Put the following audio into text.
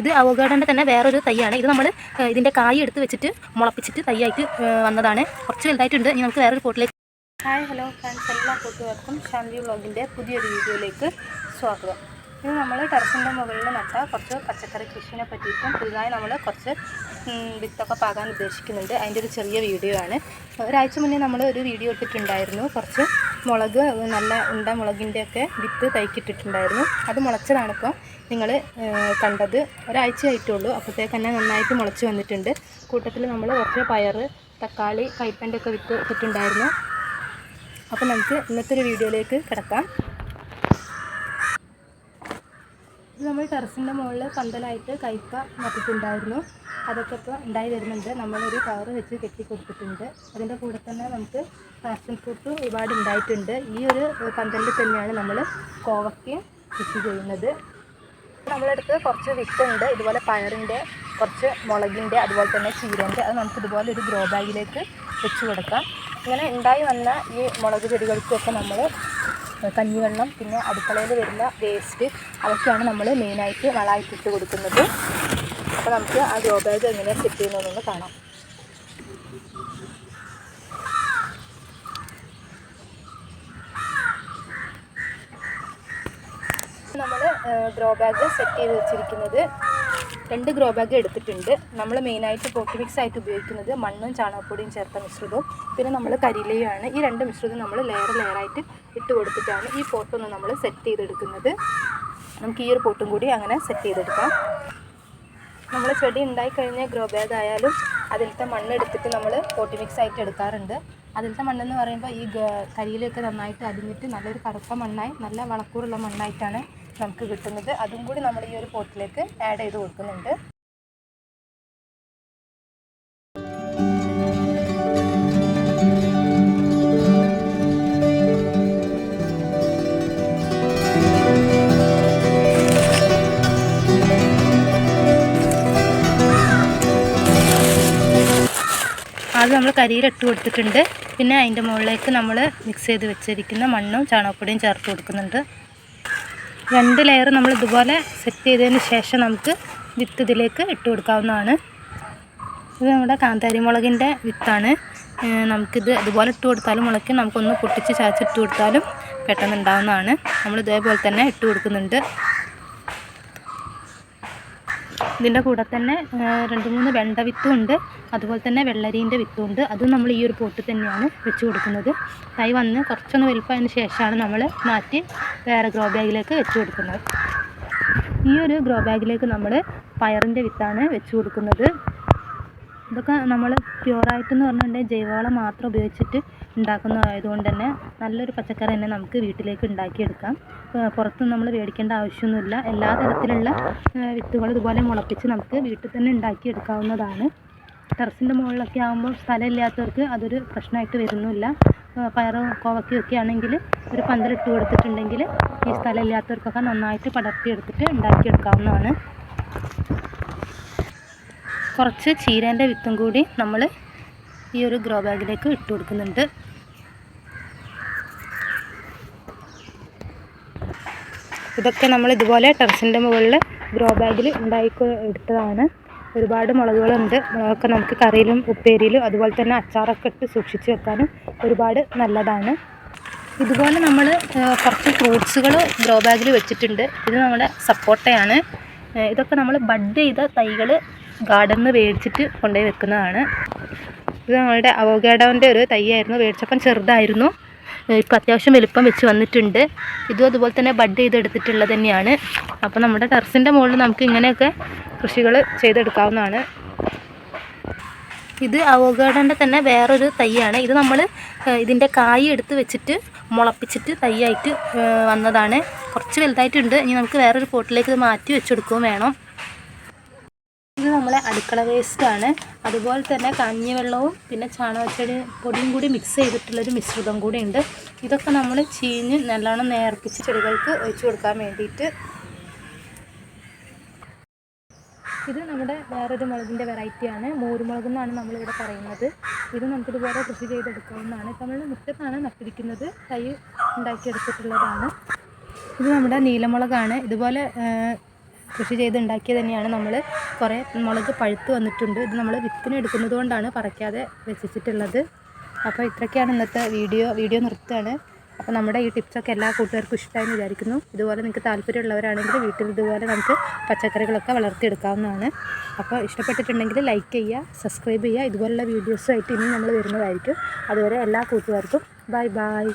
ഇത് അവഗാഡന്റെ തന്നെ വേറൊരു തൈയാണ്. ഇത് നമ്മൾ ഇതിന്റെ കായ് എടുത്ത് വെച്ചിട്ട് മുളപ്പിച്ചിട്ട് തൈയായിട്ട് വന്നതാണ്. കുറച്ച് വലുതായിട്ടുണ്ട്. ഇനി നമുക്ക് വേറൊരു പോട്ടിലേക്ക് ഹായ് ഹലോ ഫ്രണ്ട്സ് എല്ലാ കൂട്ടുകാർക്കും ശാന്തി വ്ളോഗിന്റെ പുതിയൊരു വീഡിയോയിലേക്ക് സ്വാഗതം. ഇത് നമ്മൾ ടെറസിന്റെ മുകളിൽ നട്ട കുറച്ച് പച്ചക്കറി കൃഷിനെ പറ്റിയിട്ടും പുതുതായി നമ്മൾ കുറച്ച് വിത്തൊക്കെ പാകാൻ ഉദ്ദേശിക്കുന്നുണ്ട്. അതിന്റെ ഒരു ചെറിയ വീഡിയോ ആണ് ഒരാഴ്ച മുന്നേ നമ്മൾ ഒരു വീഡിയോ ഇട്ടിട്ടുണ്ടായിരുന്നു കുറച്ച് മുളക് നല്ല ഉണ്ട മുളകിന്റെയൊക്കെ വിത്ത് തൈക്കിട്ടിട്ടുണ്ടായിരുന്നു. അത് മുളച്ചതാണ് നിങ്ങൾ കണ്ടത് ഒരാഴ്ച ആയിട്ടുള്ളൂ അപ്പോഴത്തേക്ക് തന്നെ നന്നായിട്ട് മുളച്ച് വന്നിട്ടുണ്ട്. കൂട്ടത്തിൽ നമ്മൾ കുറച്ച് പയർ തക്കാളി കൈപ്പന്റെ ഒക്കെ വിത്ത് ഇട്ടിട്ടുണ്ടായിരുന്നു. അപ്പോൾ നമുക്ക് ഇന്നത്തെ ഒരു വീഡിയോയിലേക്ക് കിടക്കാം. ഇത് നമ്മൾ ടെറസിന്റെ മുകളിൽ പന്തലായിട്ട് കയ്പ നട്ടിട്ടുണ്ടായിരുന്നു അതൊക്കെ ഇപ്പോൾ ഉണ്ടായി വരുന്നുണ്ട്. നമ്മളൊരു കവറ് വെച്ച് കെട്ടി കൊടുത്തിട്ടുണ്ട്. അതിന്റെ കൂടെ തന്നെ നമുക്ക് പാഷൻ ഫ്രൂട്ട് ഒരുപാട് ഉണ്ടായിട്ടുണ്ട്. ഈ ഒരു പന്തലിൽ തന്നെയാണ് നമ്മൾ കോവയ്ക്ക് കൃഷി ചെയ്യുന്നത്. നമ്മളടുത്ത് കുറച്ച് വിത്തുണ്ട്. ഇതുപോലെ പയറിന്റെ കുറച്ച് മുളകിന്റെ അതുപോലെ തന്നെ ചീരന്റെ. അത് നമുക്ക് ഇതുപോലെ ഒരു ഗ്രോ ബാഗിലേക്ക് വെച്ച് കൊടുക്കാം. ഇങ്ങനെ ഉണ്ടായി വന്ന ഈ മുളക് ചെടികൾക്കൊക്കെ നമ്മൾ കഞ്ഞിവെള്ളം പിന്നെ അടുക്കളയിൽ വരുന്ന വേസ്റ്റ് അതൊക്കെയാണ് നമ്മൾ മെയിനായിട്ട് വളമായിട്ട് ഇട്ട് കൊടുക്കുന്നത്. അപ്പോൾ നമുക്ക് ആ ഗ്രോ ബാഗ് എങ്ങനെയാണ് സെറ്റ് ചെയ്യുന്നതെന്നൊന്ന് കാണാം. നമ്മൾ ഗ്രോ ബാഗ് സെറ്റ് ചെയ്ത് വെച്ചിരിക്കുന്നത് രണ്ട് ഗ്രോ ബാഗ് എടുത്തിട്ടുണ്ട്. നമ്മൾ മെയിനായിട്ട് പോക്കി മിക്സ് ആയിട്ട് ഉപയോഗിക്കുന്നത് മണ്ണും ചാണകപ്പൊടിയും ചേർത്ത മിശ്രിതവും പിന്നെ നമ്മൾ കരിയിലയുമാണ്. ഈ രണ്ട് മിശ്രിതം നമ്മൾ ലെയർ ലെയറായിട്ട് ഇട്ട് കൊടുത്തിട്ടാണ് ഈ പോട്ടൊന്ന് നമ്മൾ സെറ്റ് ചെയ്തെടുക്കുന്നത്. നമുക്ക് ഈ ഒരു പോട്ടും കൂടി അങ്ങനെ സെറ്റ് ചെയ്തെടുക്കാം. നമ്മൾ ചെടി ഉണ്ടായി കഴിഞ്ഞ ഗ്രോ ബാഗ് ആയാലും അതിലത്തെ മണ്ണ് എടുത്തിട്ട് നമ്മൾ പോട്ടി മിക്സ് ആയിട്ട് എടുക്കാറുണ്ട്. അതിലത്തെ മണ്ണെന്ന് പറയുമ്പോൾ ഈ കരിയിലൊക്കെ നന്നായിട്ട് അതിഞ്ഞിട്ട് നല്ലൊരു കറുത്ത മണ്ണായി നല്ല വളക്കൂറുള്ള മണ്ണായിട്ടാണ് നമുക്ക് കിട്ടുന്നത്. അതും കൂടി നമ്മൾ ഈ ഒരു പോട്ടിലേക്ക് ആഡ് ചെയ്ത് കൊടുക്കുന്നുണ്ട്. അത് നമ്മൾ കരിയിലിട്ട് കൊടുത്തിട്ടുണ്ട്. പിന്നെ അതിന്റെ മുകളിലേക്ക് നമ്മൾ മിക്സ് ചെയ്ത് വെച്ചിരിക്കുന്ന മണ്ണും ചാണകപ്പൊടിയും ചേർത്ത് കൊടുക്കുന്നുണ്ട്. രണ്ട് ലെയർ നമ്മൾ ഇതുപോലെ സെറ്റ് ചെയ്തതിന് ശേഷം നമുക്ക് വിത്ത് ഇതിലേക്ക് ഇട്ട് കൊടുക്കാവുന്നതാണ്. ഇത് നമ്മുടെ കാന്താരി മുളകിന്റെ വിത്താണ്. നമുക്കിത് ഇതുപോലെ ഇട്ട് കൊടുത്താലും മുളയ്ക്കും നമുക്കൊന്ന് പൊട്ടിച്ച് ചാച്ചിട്ട് കൊടുത്താലും പെട്ടെന്ന് ഉണ്ടാവുന്നതാണ്. നമ്മൾ ഇതേപോലെ തന്നെ ഇട്ട് കൊടുക്കുന്നുണ്ട്. ഇതിന്റെ കൂടെ തന്നെ രണ്ട് മൂന്ന് വെണ്ട വിത്തും ഉണ്ട്. അതുപോലെ തന്നെ വെള്ളരീന്റെ വിത്തും ഉണ്ട്. അതും നമ്മൾ ഈ ഒരു പോട്ട് തന്നെയാണ് വെച്ച് കൊടുക്കുന്നത്. തൈ വന്ന് കുറച്ചൊന്ന് വലുപ്പമായതിന് ശേഷമാണ് നമ്മൾ മാറ്റി വേറെ ഗ്രോ ബാഗിലേക്ക് വെച്ച് കൊടുക്കുന്നത്. ഈ ഒരു ഗ്രോ ബാഗിലേക്ക് നമ്മൾ പയറിന്റെ വിത്താണ് വെച്ച് കൊടുക്കുന്നത്. ഇതൊക്കെ നമ്മൾ പ്യുവറായിട്ടെന്ന് പറഞ്ഞിട്ടുണ്ടെങ്കിൽ ജൈവവളം മാത്രം ഉപയോഗിച്ചിട്ട് ഉണ്ടാക്കുന്നതായതുകൊണ്ട് തന്നെ നല്ലൊരു പച്ചക്കറി തന്നെ നമുക്ക് വീട്ടിലേക്ക് ഉണ്ടാക്കിയെടുക്കാം. പുറത്ത് നമ്മൾ മേടിക്കേണ്ട ആവശ്യമൊന്നുമില്ല. എല്ലാ തരത്തിലുള്ള വിത്തുകൾ ഇതുപോലെ മുളപ്പിച്ച് നമുക്ക് വീട്ടിൽ തന്നെ ഉണ്ടാക്കിയെടുക്കാവുന്നതാണ്. ടെറസിന്റെ മുകളിലൊക്കെ ആകുമ്പോൾ സ്ഥലമില്ലാത്തവർക്ക് അതൊരു പ്രശ്നമായിട്ട് വരുന്നില്ല. പയറും കോവയ്ക്കും ഒക്കെ ആണെങ്കിൽ ഒരു പന്തലിട്ട് കൊടുത്തിട്ടുണ്ടെങ്കിൽ ഈ സ്ഥലമില്ലാത്തവർക്കൊക്കെ നന്നായിട്ട് പടർത്തിയെടുത്തിട്ട് ഉണ്ടാക്കിയെടുക്കാവുന്നതാണ്. കുറച്ച് ചീരേന്റെ വിത്തും കൂടി നമ്മൾ ഈ ഒരു ഗ്രോ ബാഗിലേക്ക് ഇട്ട് കൊടുക്കുന്നുണ്ട്. ഇതൊക്കെ നമ്മൾ ഇതുപോലെ ടെറസിന്റെ മുകളിൽ ഗ്രോ ബാഗിൽ ഉണ്ടാക്കി എടുത്തതാണ്. ഒരുപാട് മുളകുകളുണ്ട്. മുളകൊക്കെ നമുക്ക് കറിയിലും ഉപ്പേരിയിലും അതുപോലെ തന്നെ അച്ചാറൊക്കെ ഇട്ട് സൂക്ഷിച്ച് വെക്കാനും ഒരുപാട് നല്ലതാണ്. ഇതുപോലെ നമ്മൾ കുറച്ച് ഫ്രൂട്ട്സുകൾ ഗ്രോ ബാഗിൽ വെച്ചിട്ടുണ്ട്. ഇത് നമ്മുടെ സപ്പോട്ടയാണ്. ഇതൊക്കെ നമ്മൾ ബഡ് ചെയ്ത തൈകൾ ഗാർഡനിൽ മേടിച്ചിട്ട് കൊണ്ടുപോയി വെക്കുന്നതാണ്. ഇത് നമ്മളുടെ അവോഗാഡോന്റെ ഒരു തൈയായിരുന്നു. മേടിച്ചപ്പം ചെറുതായിരുന്നു. ഇപ്പോൾ അത്യാവശ്യം വലുപ്പം വെച്ച് വന്നിട്ടുണ്ട്. ഇതും അതുപോലെ തന്നെ ബഡ് ചെയ്തെടുത്തിട്ടുള്ളത് തന്നെയാണ്. അപ്പോൾ നമ്മുടെ ടെറസിന്റെ മുകളിൽ നമുക്ക് ഇങ്ങനെയൊക്കെ കൃഷികൾ ചെയ്തെടുക്കാവുന്നതാണ്. ഇത് അവോഗാഡോന്റെ തന്നെ വേറൊരു തൈയാണ്. ഇത് നമ്മൾ ഇതിന്റെ കായ് എടുത്ത് വെച്ചിട്ട് മുളപ്പിച്ചിട്ട് തൈയായിട്ട് വന്നതാണ്. കുറച്ച് വലുതായിട്ടുണ്ട്. ഇനി നമുക്ക് വേറൊരു പോട്ടിലേക്ക് ഇത് മാറ്റി വെച്ചെടുക്കുകയും വേണം. നമ്മളെ അടുക്കള വേസ്റ്റാണ് അതുപോലെ തന്നെ കഞ്ഞിവെള്ളവും പിന്നെ ചാണകച്ചെടി പൊടിയും കൂടി മിക്സ് ചെയ്തിട്ടുള്ളൊരു മിശ്രിതം കൂടി ഉണ്ട് ഇതൊക്കെ നമ്മൾ ചീഞ്ഞ് നല്ലോണം നേർപ്പിച്ച് ചെടികൾക്ക് ഒഴിച്ചു കൊടുക്കാൻ വേണ്ടിയിട്ട്. ഇത് നമ്മുടെ വേറൊരു മുളകിന്റെ വെറൈറ്റിയാണ് മോരുമുളക് എന്നാണ് നമ്മളിവിടെ പറയുന്നത്. ഇത് നമുക്കിതുപോലെ കൃഷി ചെയ്തെടുക്കാവുന്നതാണ്. ഇപ്പം നമ്മൾ മുറ്റത്താണ് നട്ടിരിക്കുന്നത്. തൈ ഉണ്ടാക്കിയെടുത്തിട്ടുള്ളതാണ്. ഇത് നമ്മുടെ നീലമുളകാണ്. ഇതുപോലെ കൃഷി ചെയ്ത് ഉണ്ടാക്കിയത് തന്നെയാണ് നമ്മൾ കുറേ മുളക് പഴുത്ത് വന്നിട്ടുണ്ട്. ഇത് നമ്മൾ വിത്തിന് എടുക്കുന്നത് കൊണ്ടാണ് പറിക്കാതെ വെച്ചിട്ടുള്ളത്. അപ്പോൾ ഇത്രയൊക്കെയാണ് ഇന്നത്തെ വീഡിയോ. വീഡിയോ നിർത്തുകയാണ്. അപ്പോൾ നമ്മുടെ ഈ ടിപ്സൊക്കെ എല്ലാ കൂട്ടുകാർക്കും ഇഷ്ടമായി വിചാരിക്കുന്നു. ഇതുപോലെ നിങ്ങൾക്ക് താല്പര്യമുള്ളവരാണെങ്കിൽ വീട്ടിൽ ഇതുപോലെ നമുക്ക് പച്ചക്കറികളൊക്കെ വളർത്തിയെടുക്കാവുന്നതാണ്. അപ്പോൾ ഇഷ്ടപ്പെട്ടിട്ടുണ്ടെങ്കിൽ ലൈക്ക് ചെയ്യുക സബ്സ്ക്രൈബ് ചെയ്യുക. ഇതുപോലുള്ള വീഡിയോസുമായിട്ട് ഇനി നമ്മൾ വരുന്നതായിരിക്കും. അതുവരെ എല്ലാ കൂട്ടുകാർക്കും ബൈ ബൈ